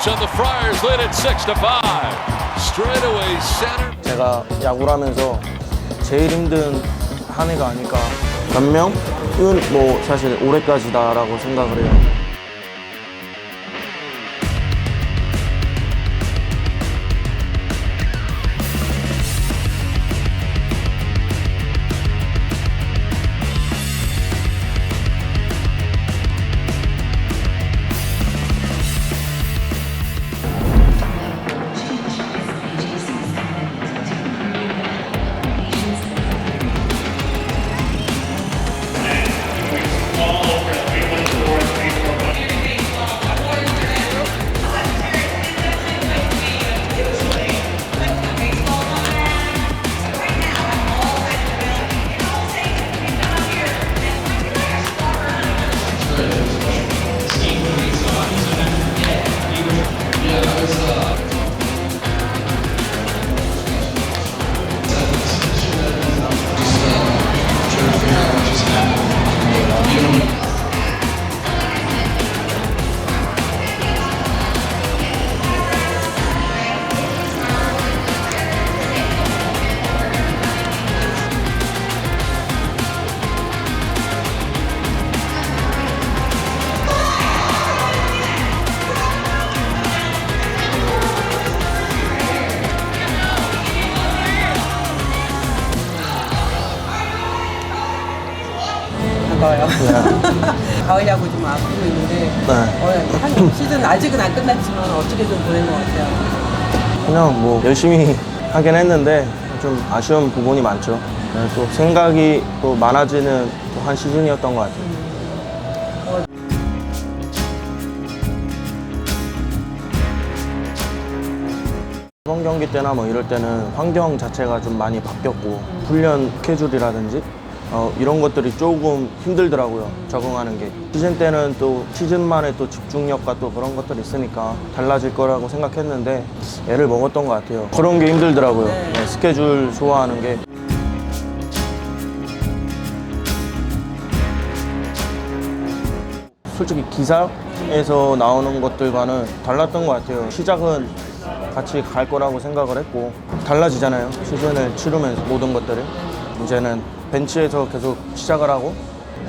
Cubs and the Friars lead it 6 to 5. Straightaway center. 제가 야구를 하면서 제일 힘든 한 해가 아닐까. 변명은 뭐 사실 올해까지다라고 생각을 해요. 반가워요. 가을 야구 좀 앞두고 있는데 네. 어, 한 시즌 아직은 안 끝났지만 어떻게든 보낸 것 같아요. 그냥 뭐 열심히 하긴 했는데 좀 아쉬운 부분이 많죠. 네, 또 생각이 또 많아지는 또 한 시즌이었던 것 같아요. 이번 경기 때나 뭐 이럴 때는 환경 자체가 좀 많이 바뀌었고 훈련 스케줄이라든지 어, 이런 것들이 조금 힘들더라고요 적응하는 게 시즌 때는 또 시즌만의 또 집중력과 또 그런 것들이 있으니까 달라질 거라고 생각했는데 애를 먹었던 것 같아요 그런 게 힘들더라고요 네. 네, 스케줄 소화하는 게 솔직히 기사에서 나오는 것들과는 달랐던 것 같아요. 시작은 같이 갈 거라고 생각을 했고 달라지잖아요. 시즌을 치르면서 모든 것들이 이제는 벤치에서 계속 시작을 하고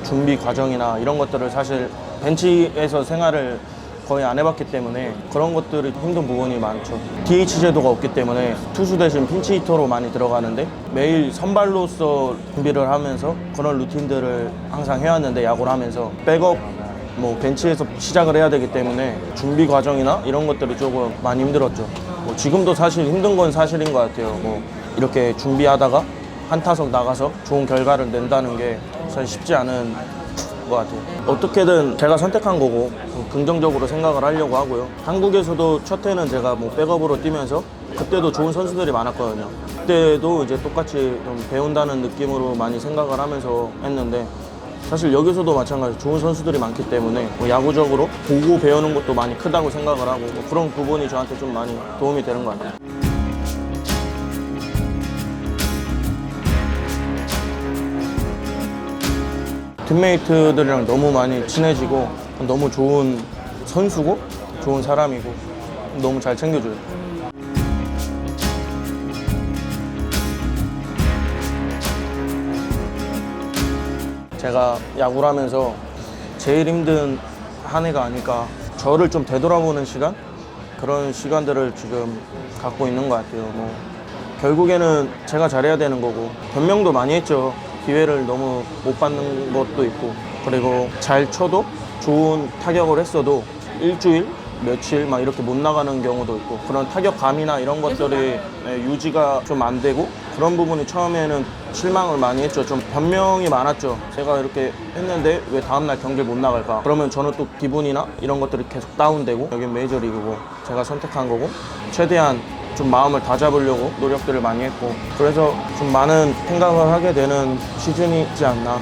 준비 과정이나 이런 것들을 사실 벤치에서 생활을 거의 안 해봤기 때문에 그런 것들이 힘든 부분이 많죠. DH 제도가 없기 때문에 투수 대신 핀치 히터로 많이 들어가는데 매일 선발로서 준비를 하면서 그런 루틴들을 항상 해왔는데 야구를 하면서 백업 뭐 벤치에서 시작을 해야 되기 때문에 준비 과정이나 이런 것들이 조금 많이 힘들었죠. 뭐 지금도 사실 힘든 건 사실인 것 같아요. 뭐 이렇게 준비하다가 한 타석 나가서 좋은 결과를 낸다는 게 사실 쉽지 않은 것 같아요. 어떻게든 제가 선택한 거고 긍정적으로 생각을 하려고 하고요. 한국에서도 첫 해는 제가 뭐 백업으로 뛰면서 그때도 좋은 선수들이 많았거든요. 그때도 이제 똑같이 좀 배운다는 느낌으로 많이 생각을 하면서 했는데 사실 여기서도 마찬가지 좋은 선수들이 많기 때문에 뭐 야구적으로 보고 배우는 것도 많이 크다고 생각을 하고 뭐 그런 부분이 저한테 좀 많이 도움이 되는 것 같아요. 팀메이트들이랑 너무 많이 친해지고 너무 좋은 선수고 좋은 사람이고 너무 잘 챙겨줘요. 제가 야구를 하면서 제일 힘든 한 해가 아닐까. 저를 좀 되돌아보는 시간? 그런 시간들을 지금 갖고 있는 것 같아요. 뭐 결국에는 제가 잘해야 되는 거고 변명도 많이 했죠. 기회를 너무 못 받는 것도 있고 그리고 잘 쳐도 좋은 타격을 했어도 일주일 며칠 막 이렇게 못 나가는 경우도 있고 그런 타격감이나 이런 것들이 네, 유지가 좀 안 되고 그런 부분이 처음에는 실망을 많이 했죠. 좀 변명이 많았죠. 제가 이렇게 했는데 왜 다음날 경기를 못 나갈까? 그러면 저는 또 기분이나 이런 것들이 계속 다운되고 여긴 메이저리그고 제가 선택한 거고 최대한 좀 마음을 다잡으려고 노력들을 많이 했고 그래서 좀 많은 생각을 하게 되는 시즌이지 않나.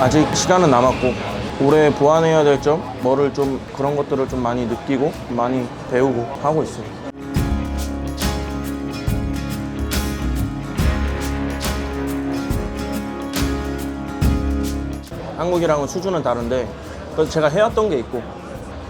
아직 시간은 남았고 올해 보완해야 될 점 뭐를 좀 그런 것들을 좀 많이 느끼고 많이 배우고 하고 있어요 한국이랑은 수준은 다른데 또 제가 해왔던 게 있고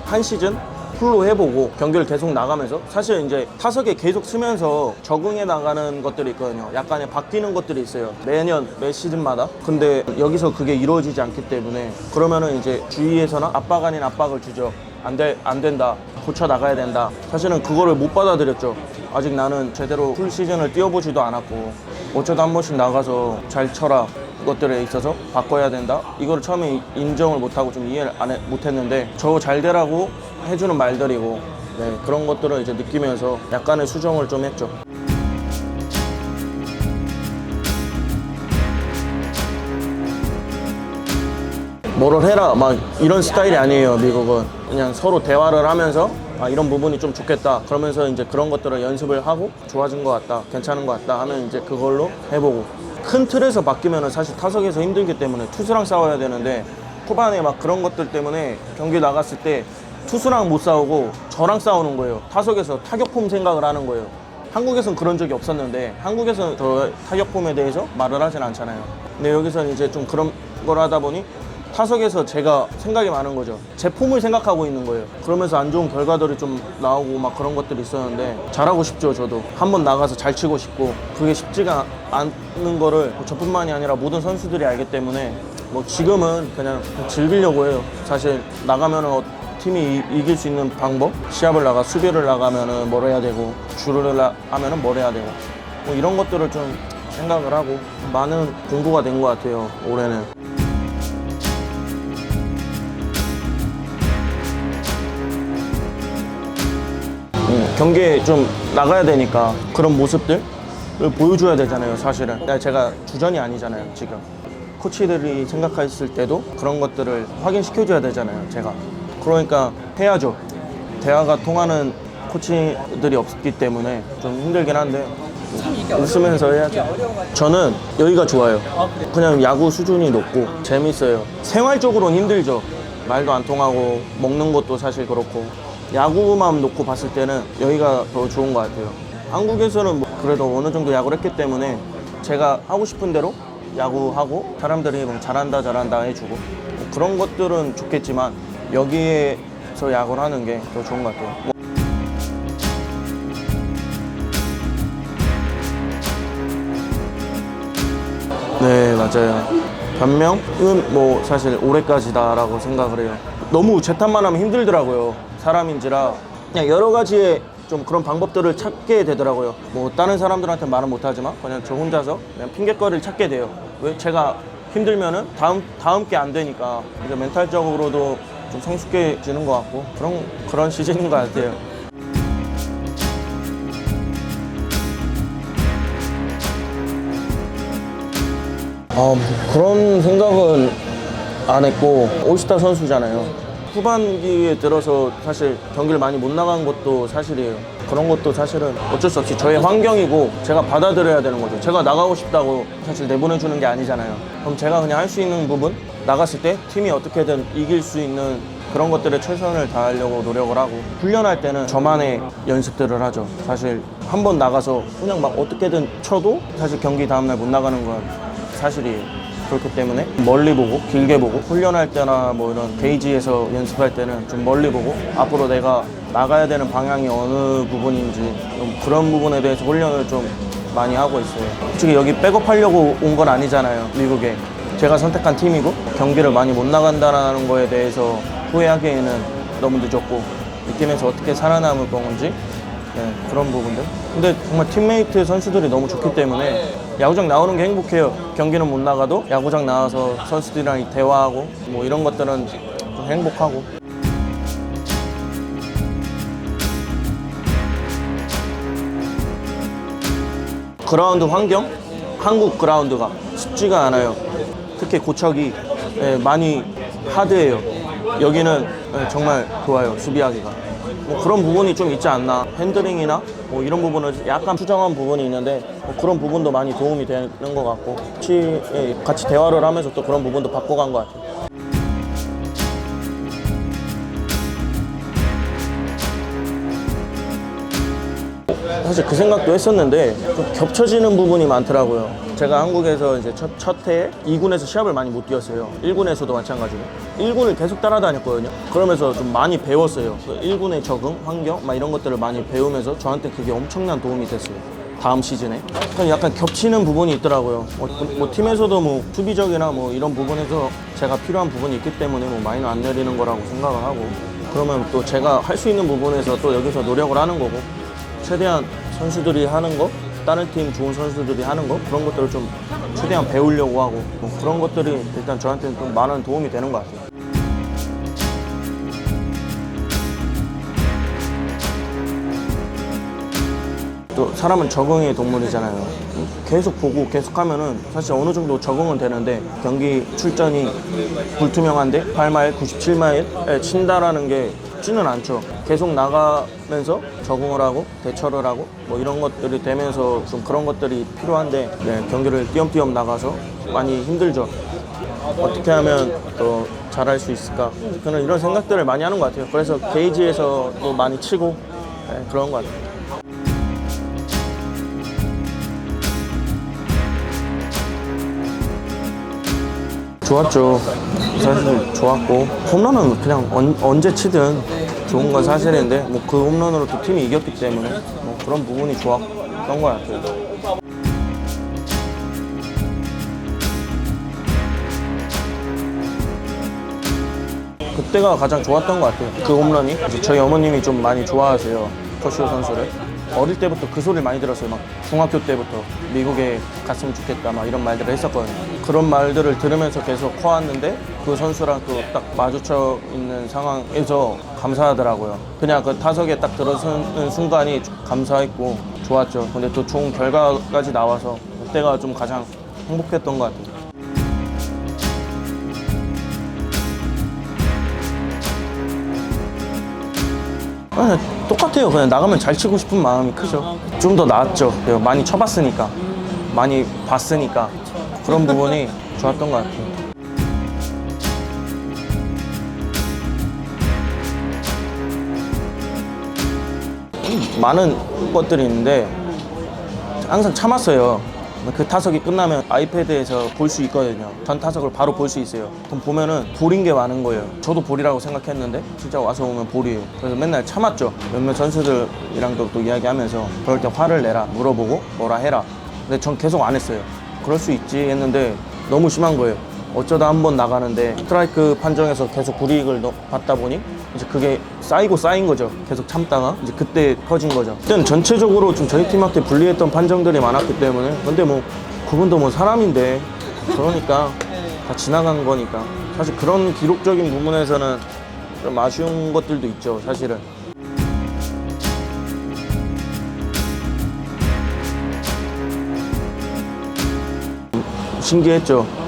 한 시즌 풀로 해보고 경기를 계속 나가면서 사실 이제 타석에 계속 쓰면서 적응해 나가는 것들이 있거든요. 약간의 바뀌는 것들이 있어요. 매년 매 시즌마다. 근데 여기서 그게 이루어지지 않기 때문에 그러면은 이제 주위에서는 압박 아닌 압박을 주죠. 안 돼, 안 된다. 고쳐 나가야 된다. 사실은 그거를 못 받아들였죠. 아직 나는 제대로 풀 시즌을 뛰어보지도 않았고 어쩌다 한 번씩 나가서 잘 쳐라. 것들에 있어서 바꿔야 된다. 이걸 처음에 인정을 못하고 좀 이해를 안 해- 못했는데 저 잘 되라고 해주는 말들이고 네, 그런 것들을 이제 느끼면서 약간의 수정을 좀 했죠. 뭐를 해라 막 이런 스타일이 아니에요 미국은. 그냥 서로 대화를 하면서 아 이런 부분이 좀 좋겠다. 그러면서 이제 그런 것들을 연습을 하고 좋아진 것 같다 괜찮은 것 같다 하면 이제 그걸로 해보고. 큰 틀에서 바뀌면은 사실 타석에서 힘들기 때문에 투수랑 싸워야 되는데 후반에 막 그런 것들 때문에 경기 나갔을 때 투수랑 못 싸우고 저랑 싸우는 거예요 타석에서 타격폼 생각을 하는 거예요 한국에선 그런 적이 없었는데 한국에서는 저 타격폼에 대해서 말을 하진 않잖아요. 근데 여기서는 이제 좀 그런 걸 하다 보니 타석에서 제가 생각이 많은 거죠. 제 폼을 생각하고 있는 거예요. 그러면서 안 좋은 결과들이 좀 나오고 막 그런 것들이 있었는데 잘하고 싶죠, 저도. 한번 나가서 잘 치고 싶고 그게 쉽지가 않는 거를 저뿐만이 아니라 모든 선수들이 알기 때문에 뭐 지금은 그냥 즐기려고 해요. 사실 나가면은 어- 팀이 이- 이길 수 있는 방법? 시합을 나가 수비를 나가면은 뭘 해야 되고 라- 하면은 뭘 해야 되고 뭐 이런 것들을 좀 생각을 하고 많은 공부가 된 것 같아요 올해는. 음, 경기에 좀 나가야 되니까 그런 모습들을 보여줘야 되잖아요 사실은. 야, 제가 주전이 아니잖아요 지금. 코치들이 생각했을 때도 그런 것들을 확인시켜줘야 되잖아요 제가 그러니까 해야죠 대화가 통하는 코치들이 없기 때문에 좀 힘들긴 한데 웃으면서 해야죠. 저는 여기가 좋아요. 그냥 야구 수준이 높고 재밌어요. 생활적으로는 힘들죠. 말도 안 통하고 먹는 것도 사실 그렇고 야구만 놓고 봤을 때는 여기가 더 좋은 것 같아요. 한국에서는 뭐 그래도 어느 정도 야구를 했기 때문에 제가 하고 싶은 대로 야구하고 사람들이 뭐 잘한다 잘한다 해주고 뭐 그런 것들은 좋겠지만 여기에서 야구를 하는 게 더 좋은 것 같아요. 뭐네 맞아요. 변명은 뭐 사실 올해까지다라고 생각을 해요. 너무 재탄만 하면 힘들더라고요. 사람인지라. 그냥 여러 가지의 좀 그런 방법들을 찾게 되더라고요. 뭐 다른 사람들한테 말은 못하지만 그냥 저 혼자서 그냥 핑계거리를 찾게 돼요. 왜? 제가 힘들면은 다음 다음 게 안 되니까. 이제 멘탈적으로도 좀 성숙해지는 것 같고 그런 그런 시즌인 것 같아요 아, 그런 생각은 안 했고 올스타 선수잖아요. 후반기에 들어서 사실 경기를 많이 못 나간 것도 사실이에요. 그런 것도 사실은 어쩔 수 없이 저의 환경이고 제가 받아들여야 되는 거죠. 제가 나가고 싶다고 사실 내보내주는 게 아니잖아요. 그럼 제가 그냥 할 수 있는 부분 나갔을 때 팀이 어떻게든 이길 수 있는 그런 것들에 최선을 다하려고 노력을 하고 훈련할 때는 저만의 연습들을 하죠. 사실 한 번 나가서 그냥 막 어떻게든 쳐도 사실 경기 다음날 못 나가는 건 사실이에요. 그렇기 때문에 멀리 보고 길게 보고 훈련할 때나 뭐 이런 게이지에서 연습할 때는 좀 멀리 보고 앞으로 내가 나가야 되는 방향이 어느 부분인지 좀 그런 부분에 대해서 훈련을 좀 많이 하고 있어요. 솔직히 여기 백업하려고 온 건 아니잖아요. 미국에 제가 선택한 팀이고 경기를 많이 못 나간다는 거에 대해서 후회하기에는 너무 늦었고 이 팀에서 어떻게 살아남을 건지 네, 그런 부분들. 근데 정말 팀메이트 선수들이 너무 좋기 때문에 야구장 나오는 게 행복해요. 경기는 못 나가도 야구장 나와서 선수들이랑 대화하고 뭐 이런 것들은 좀 행복하고. 그라운드 환경? 한국 그라운드가 쉽지가 않아요. 특히 고척이 예, 많이 하드해요. 여기는 예, 정말 좋아요. 수비하기가. 뭐 그런 부분이 좀 있지 않나. 핸들링이나 뭐 이런 부분은 약간 수정한 부분이 있는데 뭐 그런 부분도 많이 도움이 되는 것 같고 예, 같이 대화를 하면서 또 그런 부분도 바꿔간 것 같아요. 사실 그 생각도 했었는데 좀 겹쳐지는 부분이 많더라고요. 제가 한국에서 이제 첫, 첫 해에 2군에서 시합을 많이 못 뛰었어요. 1군에서도 마찬가지고. 1군을 계속 따라다녔거든요. 그러면서 좀 많이 배웠어요. 그 1군의 적응, 환경, 막 이런 것들을 많이 배우면서 저한테 그게 엄청난 도움이 됐어요. 다음 시즌에. 그냥 약간 겹치는 부분이 있더라고요. 뭐, 뭐 팀에서도 뭐 수비적이나 뭐 이런 부분에서 제가 필요한 부분이 있기 때문에 뭐 마이너 안 내리는 거라고 생각을 하고 그러면 또 제가 할 수 있는 부분에서 또 여기서 노력을 하는 거고 최대한 선수들이 하는 거, 다른 팀 좋은 선수들이 하는 거 그런 것들을 좀 최대한 배우려고 하고 뭐 그런 것들이 일단 저한테는 좀 많은 도움이 되는 것 같아요. 또 사람은 적응의 동물이잖아요. 계속 보고 계속 하면은 사실 어느 정도 적응은 되는데 경기 출전이 불투명한데 8마일, 97마일에 친다라는 게 쉽지는 않죠. 계속 나가면서 적응을 하고 대처를 하고 뭐 이런 것들이 되면서 좀 그런 것들이 필요한데 네, 경기를 띄엄띄엄 나가서 많이 힘들죠. 어떻게 하면 또 잘할 수 있을까 그런 이런 생각들을 많이 하는 것 같아요. 그래서 게이지에서도 많이 치고 네, 그런 것 같아요. 좋았죠. 사실 좋았고 홈런은 그냥 언, 언제 치든 좋은 건 사실인데 뭐 그 홈런으로 또 팀이 이겼기 때문에 뭐 그런 부분이 좋았던 것 같아요. 그때가 가장 좋았던 것 같아요. 그 홈런이 저희 어머님이 좀 많이 좋아하세요. 커쇼 선수를 어릴 때부터 그 소리를 많이 들었어요. 막 중학교 때부터 미국에 갔으면 좋겠다 막 이런 말들을 했었거든요. 그런 말들을 들으면서 계속 커왔는데 그 선수랑 또딱 마주쳐 있는 상황에서 감사하더라고요. 그냥 그 타석에 딱 들어서는 순간이 감사했고 좋았죠. 근데 또 좋은 결과까지 나와서 그때가 좀 가장 행복했던 것 같아요. 아, 똑같아요. 그냥 나가면 잘 치고 싶은 마음이 크죠. 좀 더 나았죠. 내가 많이 쳐봤으니까, 많이 봤으니까 그런 부분이 좋았던 것 같아요. 음, 많은 것들이 있는데 항상 참았어요. 그 타석이 끝나면 아이패드에서 볼 수 있거든요. 전 타석을 바로 볼 수 있어요. 그럼 보면은 볼인 게 많은 거예요. 저도 볼이라고 생각했는데 진짜 와서 보면 볼이에요. 그래서 맨날 참았죠. 몇몇 선수들이랑도 또 이야기하면서 그럴 때 화를 내라, 물어보고 뭐라 해라. 근데 전 계속 안 했어요. 그럴 수 있지 했는데 너무 심한 거예요. 어쩌다 한 번 나가는데 스트라이크 판정에서 계속 불이익을 넣- 받다 보니 이제 그게 쌓이고 쌓인 거죠. 계속 참다가 이제 그때 터진 거죠. 그때는 전체적으로 좀 저희 팀한테 불리했던 판정들이 많았기 때문에 근데 뭐 그분도 뭐 사람인데 그러니까 다 지나간 거니까 사실 그런 기록적인 부분에서는 좀 아쉬운 것들도 있죠. 사실은. 신기했죠.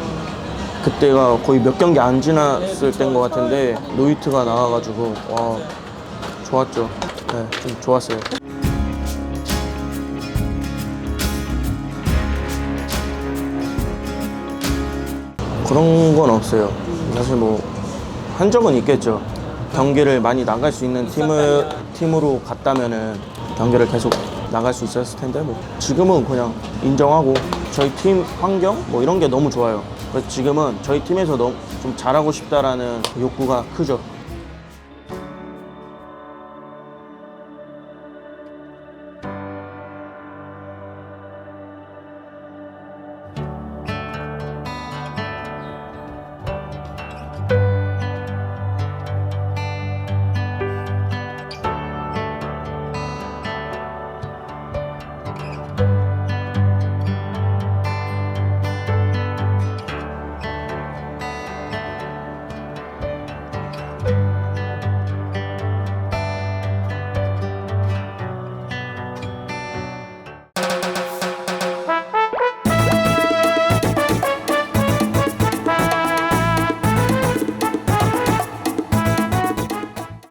그때가 거의 몇 경기 안 지났을 때인 것 같은데 노이트가 나와가지고 와 좋았죠. 네, 좀 좋았어요. 그런 건 없어요. 사실 뭐 한 적은 있겠죠. 경기를 많이 나갈 수 있는 팀을 팀으로 갔다면은 경기를 계속 나갈 수 있었을 텐데 뭐 지금은 그냥 인정하고 저희 팀 환경 뭐 이런 게 너무 좋아요. 그래서 지금은 저희 팀에서 너무 좀 잘하고 싶다라는 욕구가 크죠.